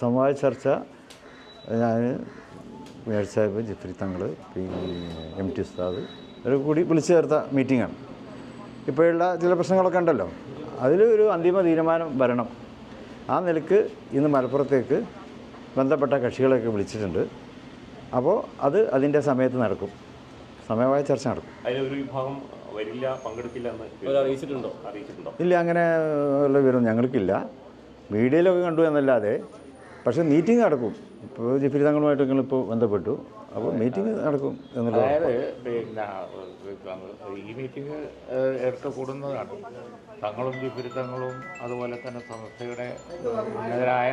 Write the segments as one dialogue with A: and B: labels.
A: സമവായ ചർച്ച ഞാൻ മേയർ സാഹിബ് ജിഫ്രി തങ്ങൾ പിന്നെ എം ടി ഉസ്താദ് ഇവരൊക്കെ കൂടി വിളിച്ചു ചേർത്ത മീറ്റിങ്ങാണ്. ഇപ്പോഴുള്ള ചില പ്രശ്നങ്ങളൊക്കെ ഉണ്ടല്ലോ. അതിൽ ഒരു അന്തിമ തീരുമാനം വരണം. ആ നിലയ്ക്ക് ഇന്ന് മലപ്പുറത്തേക്ക് ബന്ധപ്പെട്ട കക്ഷികളെയൊക്കെ വിളിച്ചിട്ടുണ്ട്. അപ്പോൾ അത് അതിന്റെ സമയത്ത് നടക്കും. സമയമായ ചർച്ച നടക്കും.
B: അതിലൊരു വിഭാഗം വരില്ല പങ്കെടുക്കില്ല എന്ന്
C: അറിയിച്ചിട്ടുണ്ടോ?
B: അറിയിച്ചിട്ടുണ്ടോ?
A: ഇല്ല അങ്ങനെ ഉള്ള വിവരം ഞങ്ങൾക്കില്ല. മീഡിയയിലൊക്കെ കണ്ടു എന്നല്ലാതെ പക്ഷേ മീറ്റിംഗ് നടക്കും. ഇപ്പോൾ ജിഫിരി തങ്ങളുമായിട്ട് ഞങ്ങളിപ്പോൾ ബന്ധപ്പെട്ടു. അപ്പോൾ മീറ്റിംഗ് നടക്കും എന്നുള്ളത്
D: അതായത് പിന്നെ ഈ മീറ്റിംഗ് എടുത്ത് കൂടുന്നതാണ്. തങ്ങളും ജിഫിരിത്തങ്ങളും അതുപോലെ തന്നെ സംസ്ഥയുടെ ഉന്നതരായ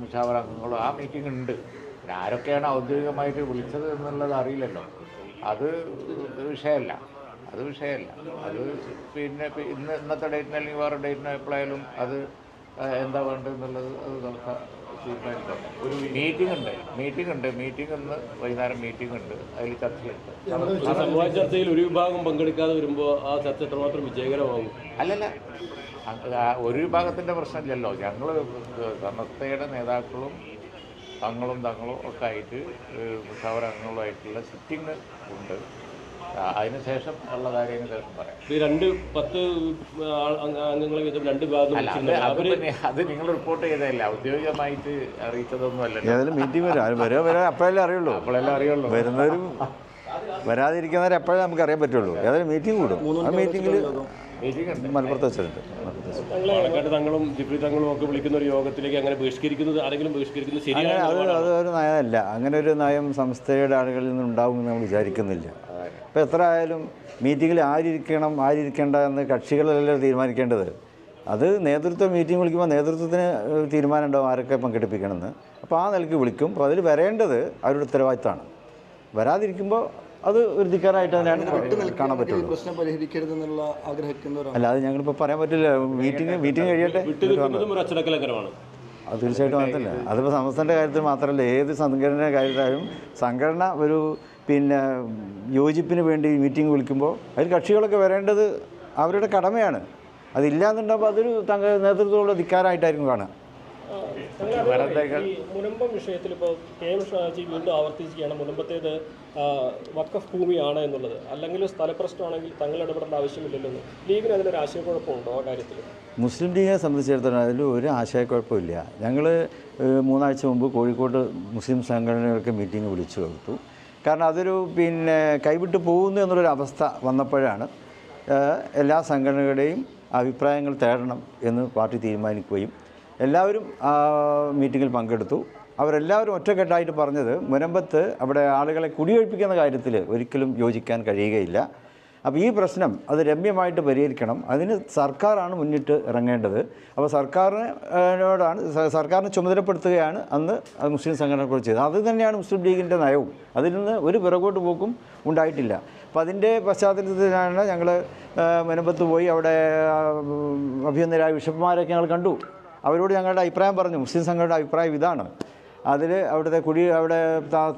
D: മുഷാവർ അംഗങ്ങളും ആ മീറ്റിംഗ് ഉണ്ട്. പിന്നെ ആരൊക്കെയാണ് ഔദ്യോഗികമായിട്ട് വിളിച്ചത് എന്നുള്ളത് അറിയില്ലല്ലോ. അത് വിഷയമല്ല. അത് വിഷയമല്ല. അത് പിന്നെ ഇന്ന് ഇന്നത്തെ ഡേറ്റിന് അല്ലെങ്കിൽ വേറെ ഡേറ്റിന് എപ്പോഴായാലും അത് എന്താ വേണ്ടതെന്നുള്ളത് അത് നമുക്ക് തീരുമാനിക്കാം. ഒരു മീറ്റിംഗ് ഉണ്ട്. മീറ്റിംഗ് ഉണ്ട്. മീറ്റിംഗ് ഇന്ന് വൈകുന്നേരം മീറ്റിംഗ് ഉണ്ട്. അതിൽ ചർച്ചയുണ്ട്.
C: സമവായ ചർച്ചയിൽ ഒരു വിഭാഗം പങ്കെടുക്കാതെ വരുമ്പോൾ ആ ചർച്ച എത്രമാത്രം വിജയകരമാകും?
D: അല്ലല്ല. ഒരു വിഭാഗത്തിന്റെ പ്രശ്നമില്ലല്ലോ. ഞങ്ങൾ സമസ്തയുടെ നേതാക്കളും തങ്ങളും തങ്ങളും ഒക്കെ ആയിട്ട് മുഷാവർ അംഗങ്ങളുമായിട്ടുള്ള സിറ്റിംഗ് ഉണ്ട്. അതിനുശേഷം ഉള്ള ശേഷം പറയാം.
C: ഈ രണ്ട് പത്ത് അംഗങ്ങളെ രണ്ട് വിഭാഗം
D: അത് നിങ്ങൾ റിപ്പോർട്ട് ചെയ്തതല്ല. ഔദ്യോഗികമായിട്ട് അറിയിച്ചതൊന്നും അല്ല
A: ഏതായാലും മീറ്റിംഗ് വരും. അപ്പോഴല്ലേ അറിയുള്ളൂ.
D: അപ്പോഴെല്ലാം അറിയുള്ളൂ.
A: വരുന്നവരും വരാതിരിക്കുന്നവരെ എപ്പോഴേ നമുക്ക് അറിയാൻ പറ്റുള്ളൂ. ഏതായാലും മീറ്റിംഗ് കൂടും. ആ മീറ്റിംഗിൽ
D: മീറ്റിംഗ്
A: മലപ്പുറത്ത് വെച്ചിട്ടുണ്ട്.
C: പാലക്കാട് തങ്ങളും തങ്ങളും ഒക്കെ വിളിക്കുന്ന ഒരു യോഗത്തിലേക്ക് അങ്ങനെ ബഹിഷ്കരിക്കുന്നത് ആരെങ്കിലും ബഹിഷ്കരിക്കുന്നത്
A: അങ്ങനെ
C: ശരിയാണ്
A: അത് അത് ഒരു നയമല്ല അങ്ങനെ ഒരു നയം സംസ്ഥയുടെ ആളുകളിൽ നിന്ന് എന്ന് നമ്മൾ വിചാരിക്കുന്നില്ല. ഇപ്പോൾ എത്ര ആയാലും മീറ്റിങ്ങിൽ ആരിരിക്കണം ആരിരിക്കേണ്ട എന്ന് കക്ഷികളല്ലേ തീരുമാനിക്കേണ്ടത്? അത് നേതൃത്വ മീറ്റിംഗ് വിളിക്കുമ്പോൾ നേതൃത്വത്തിന് ഒരു തീരുമാനം ഉണ്ടാവും ആരൊക്കെ പങ്കെടുപ്പിക്കണമെന്ന്. അപ്പോൾ ആ നിലയ്ക്ക് വിളിക്കും. അപ്പോൾ അതിൽ വരേണ്ടത് അവരുടെ ഉത്തരവാദിത്തമാണ് വരാതിരിക്കുമ്പോൾ അത് ഒരു ധിക്കാറായിട്ട് തന്നെയാണ് കാണാൻ പറ്റുള്ളൂ.
E: പ്രശ്നം പരിഹരിക്കരുതെന്നുള്ള ആഗ്രഹിക്കുന്നവരാണ്.
A: അല്ല അത് ഞങ്ങളിപ്പോൾ പറയാൻ പറ്റില്ല. മീറ്റിംഗ് മീറ്റിംഗ് കഴിയട്ടെ. അത് തീർച്ചയായിട്ടും അതല്ല അതിപ്പോൾ സമസ്തന്റെ കാര്യത്തിൽ മാത്രമല്ല ഏത് സംഘടനയുടെ കാര്യത്തിലായാലും സംഘടന ഒരു പിന്നെ യോജിപ്പിന് വേണ്ടി മീറ്റിംഗ് വിളിക്കുമ്പോൾ അതിൽ കക്ഷികളൊക്കെ വരേണ്ടത് അവരുടെ കടമയാണ്. അതില്ല എന്നുണ്ടാകുമ്പോൾ അതൊരു തങ്ക നേതൃത്വമുള്ള ധിക്കാരായിട്ടായിരിക്കും കാണുക.
F: മുനമ്പം വിഷയത്തിൽ ഇപ്പോൾ കെ എം ഷാജി വീണ്ടും ആവർത്തിക്കുകയാണ് മുനമ്പത്തേത് വക്കഫ് ഭൂമിയാണ് എന്നുള്ളത്. അല്ലെങ്കിൽ സ്ഥലപ്രശ്നമാണെങ്കിൽ തങ്ങൾ ഇടപെടേണ്ട ആവശ്യമില്ലല്ലോ ലീഗിന് അതിലൊരു ആശയക്കുഴപ്പമുണ്ടോ ആ കാര്യത്തിൽ?
A: മുസ്ലിം ലീഗിനെ സംബന്ധിച്ചിടത്തോളം അതിൽ ഒരു ആശയക്കുഴപ്പമില്ല. ഞങ്ങൾ മൂന്നാഴ്ച മുമ്പ് കോഴിക്കോട് മുസ്ലിം സംഘടനകൾക്ക് മീറ്റിംഗ് വിളിച്ചു കൊടുത്തു കാരണം അതൊരു പിന്നെ കൈവിട്ട് പോകുന്നു എന്നുള്ളൊരു അവസ്ഥ വന്നപ്പോഴാണ് എല്ലാ സംഘടനകളുടെയും അഭിപ്രായങ്ങൾ തേടണം എന്ന് പാർട്ടി തീരുമാനിക്കുകയും എല്ലാവരും ആ മീറ്റിങ്ങിൽ പങ്കെടുത്തു. അവരെല്ലാവരും ഒറ്റക്കെട്ടായിട്ട് പറഞ്ഞത് മുനമ്പത്ത് അവിടെ ആളുകളെ കുടിയൊഴിപ്പിക്കുന്ന കാര്യത്തിൽ ഒരിക്കലും യോജിക്കാൻ കഴിയുകയില്ല. അപ്പോൾ ഈ പ്രശ്നം അത് രമ്യമായിട്ട് പരിഹരിക്കണം. അതിന് സർക്കാരാണ് മുന്നിട്ട് ഇറങ്ങേണ്ടത്. അപ്പോൾ സർക്കാരിനോടാണ് സർക്കാരിനെ ചുമതലപ്പെടുത്തുകയാണ് അന്ന് മുസ്ലിം സംഘടനകൾ ചെയ്തത്. അത് തന്നെയാണ് മുസ്ലിം ലീഗിന്റെ നയവും. അതിൽ നിന്ന് ഒരു പിറകോട്ട് പോക്കും ഉണ്ടായിട്ടില്ല. അപ്പോൾ അതിന്റെ പശ്ചാത്തലത്തിലാണ് ഞങ്ങൾ മുനമ്പത്ത് പോയി അവിടെ അഭിനന്ദരായ ബിഷപ്പുമാരൊക്കെ ഞങ്ങൾ കണ്ടു. അവരോട് ഞങ്ങളുടെ അഭിപ്രായം പറഞ്ഞു. മുസ്ലിം സംഘടനയുടെ അഭിപ്രായം ഇതാണ് അതിൽ അവിടുത്തെ കുടി അവിടെ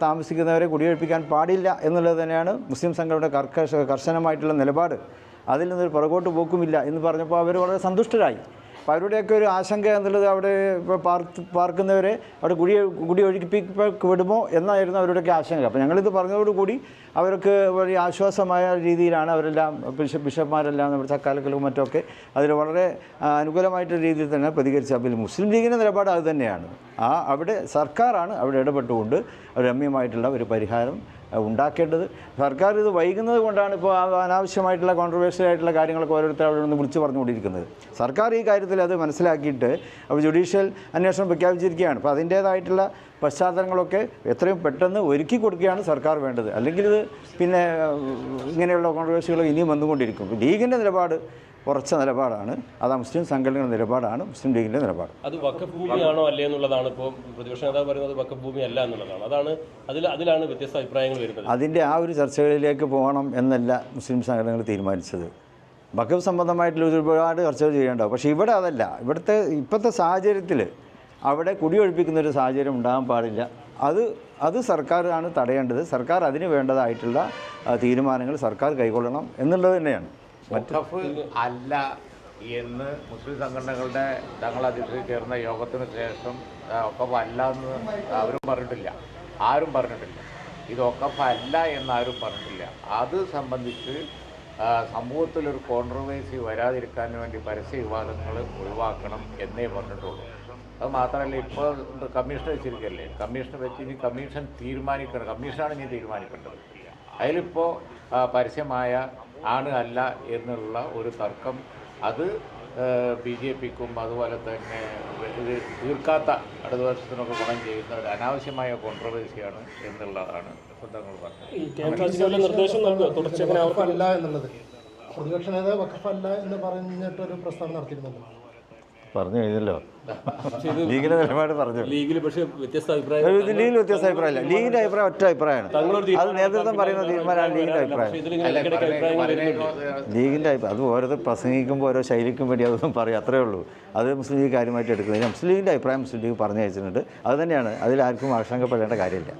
A: താമസിക്കുന്നവരെ കുടിയൊഴിപ്പിക്കാൻ പാടില്ല എന്നുള്ളത് തന്നെയാണ് മുസ്ലിം സംഘടനയുടെ കർക്കശ കർശനമായിട്ടുള്ള നിലപാട്. അതിൽ നിന്നൊരു പുറകോട്ട് പോക്കുമില്ല എന്ന് പറഞ്ഞപ്പോൾ അവർ വളരെ സന്തുഷ്ടരായി. അപ്പോൾ അവരുടെയൊക്കെ ഒരു ആശങ്ക എന്നുള്ളത് അവിടെ ഇപ്പോൾ പാർക്ക് പാർക്കുന്നവരെ അവിടെ കുടി കുടി ഒഴുകിപ്പിക്ക് വിടുമോ എന്നായിരുന്നു അവരുടെയൊക്കെ ആശങ്ക. അപ്പോൾ ഞങ്ങളിത് പറഞ്ഞതോടുകൂടി അവർക്ക് വഴി ആശ്വാസമായ രീതിയിലാണ് അവരെല്ലാം ബിഷപ്പ് ബിഷപ്പ്മാരെല്ലാം നമ്മുടെ തക്കാലക്കലും മറ്റൊക്കെ അതിൽ വളരെ അനുകൂലമായിട്ടുള്ള രീതിയിൽ തന്നെ പ്രതികരിച്ച അപ്പോൾ മുസ്ലിം ലീഗിന്റെ നിലപാട് അത് തന്നെയാണ്. ആ അവിടെ സർക്കാരാണ് അവിടെ ഇടപെട്ടുകൊണ്ട് രമ്യമായിട്ടുള്ള ഒരു പരിഹാരം ഉണ്ടാക്കേണ്ടത്. സർക്കാർ ഇത് വൈകുന്നത് കൊണ്ടാണ് ഇപ്പോൾ അനാവശ്യമായിട്ടുള്ള കോൺട്രവേഴ്ഷ്യൽ ആയിട്ടുള്ള കാര്യങ്ങളൊക്കെ ഓരോരുത്തർ അവിടെ നിന്ന് വിളിച്ചു പറഞ്ഞുകൊണ്ടിരിക്കുന്നത്. സർക്കാർ ഈ കാര്യത്തിൽ അത് മനസ്സിലാക്കിയിട്ട് അവർ ജുഡീഷ്യൽ അന്വേഷണം പ്രഖ്യാപിച്ചിരിക്കുകയാണ്. അപ്പോൾ അതിന്റേതായിട്ടുള്ള പശ്ചാത്തലങ്ങളൊക്കെ എത്രയും പെട്ടെന്ന് ഒരുക്കി കൊടുക്കുകയാണ് സർക്കാർ വേണ്ടത്. അല്ലെങ്കിൽ ഇത് പിന്നെ ഇങ്ങനെയുള്ള കോൺട്രവേഴ്സികൾ ഇനിയും വന്നുകൊണ്ടിരിക്കും. ലീഗിന്റെ നിലപാട് ഉറച്ച നിലപാടാണ്. അത് ആ മുസ്ലിം സംഘടനയുടെ നിലപാടാണ് മുസ്ലിം ലീഗിന്റെ നിലപാട്.
C: അത് വക്കഫ് ഭൂമിയാണോ അല്ലേ എന്നുള്ളതാണ് ഇപ്പോൾ പ്രതിപക്ഷ നേതാവ് പറയുന്നത് വക്കഫ് ഭൂമി അല്ല എന്നുള്ളതാണ്. അതാണ് അതിൽ അതിലാണ് വ്യത്യസ്ത അഭിപ്രായങ്ങൾ വരുന്നത്.
A: അതിന്റെ ആ ഒരു ചർച്ചകളിലേക്ക് പോകണം എന്നല്ല മുസ്ലിം സംഘടനകൾ തീരുമാനിച്ചത്. വക്കഫ് സംബന്ധമായിട്ടുള്ള ഒരുപാട് ചർച്ചകൾ ചെയ്യേണ്ടാവും പക്ഷേ ഇവിടെ അതല്ല. ഇവിടുത്തെ ഇപ്പോഴത്തെ സാഹചര്യത്തിൽ അവിടെ കുടിയൊഴിപ്പിക്കുന്ന ഒരു സാഹചര്യം ഉണ്ടാകാൻ പാടില്ല. അത് അത് സർക്കാരാണ് തടയേണ്ടത്. സർക്കാർ അതിന് വേണ്ടതായിട്ടുള്ള തീരുമാനങ്ങൾ സർക്കാർ കൈക്കൊള്ളണം എന്നുള്ളത് തന്നെയാണ്.
D: വഖഫ് അല്ല. എന്ന് മുസ്ലിം സംഘടനകളുടെ തങ്ങൾ അധ്യക്ഷ ചേർന്ന യോഗത്തിന് ശേഷം ഒക്കഫ് അല്ല എന്ന് അവരും പറഞ്ഞിട്ടില്ല. ആരും പറഞ്ഞിട്ടില്ല. ഇത് ഒക്കഫ് അല്ല എന്നാരും പറഞ്ഞിട്ടില്ല. അത് സംബന്ധിച്ച് സമൂഹത്തിൽ സമൂഹത്തിലൊരു കോൺട്രവേഴ്സി വരാതിരിക്കാൻ വേണ്ടി പരസ്യ വിവാദങ്ങൾ ഒഴിവാക്കണം എന്നേ പറഞ്ഞിട്ടുള്ളൂ. അത് മാത്രമല്ല ഇപ്പോൾ കമ്മീഷൻ വെച്ചിരിക്കല്ലേ? കമ്മീഷൻ വെച്ച് ഇനി കമ്മീഷൻ തീരുമാനിക്കണം. കമ്മീഷനാണ് ഇനി തീരുമാനിക്കേണ്ടത്. അതിലിപ്പോൾ പരസ്യമായ ആണ് അല്ല എന്നുള്ള ഒരു തർക്കം അത് ബി ജെ പിക്കും അതുപോലെ തന്നെ ഇത് തീർക്കാത്ത വർഷത്തിനൊക്കെ ഗുണം ചെയ്യുന്ന ഒരു അനാവശ്യമായ കോൺട്രവേഴ്സിയാണ് എന്നുള്ളതാണ് തങ്ങൾ പറഞ്ഞത്.
G: എന്നുള്ളത്. പ്രതിപക്ഷ നേതാവ് വഖഫല്ല എന്ന് പറഞ്ഞിട്ടൊരു പ്രസ്താവന നടത്തിയിരുന്നല്ലോ.
A: പറഞ്ഞു കഴിഞ്ഞല്ലോ. ലീഗിന്റെ നിലപാട് പറഞ്ഞു.
C: ലീഗിൽ പക്ഷേ വ്യത്യസ്ത അഭിപ്രായം
A: ഇത് ലീഗിൽ വ്യത്യസ്ത അഭിപ്രായമില്ല. ലീഗിന്റെ അഭിപ്രായം ഒറ്റ അഭിപ്രായമാണ്. അത് നേതൃത്വം പറയുന്ന തീരുമാനമാണ് ലീഗിന്റെ അഭിപ്രായം. ലീഗിന്റെ അഭിപ്രായം അത് ഓരോരുത്തർ പ്രസംഗിക്കുമ്പോൾ ഓരോ ശൈലിക്കും വേണ്ടി അതൊന്നും പറയും. അത്രേ ഉള്ളൂ. അത് മുസ്ലിം ലീഗ് കാര്യമായിട്ട് എടുക്കുന്നില്ല മുസ്ലിം ലീഗിന്റെ അഭിപ്രായം മുസ്ലിം ലീഗ് പറഞ്ഞു വെച്ചിട്ടുണ്ട് അത് തന്നെയാണ്. അതിൽ ആർക്കും ആശങ്കപ്പെടേണ്ട കാര്യമില്ല.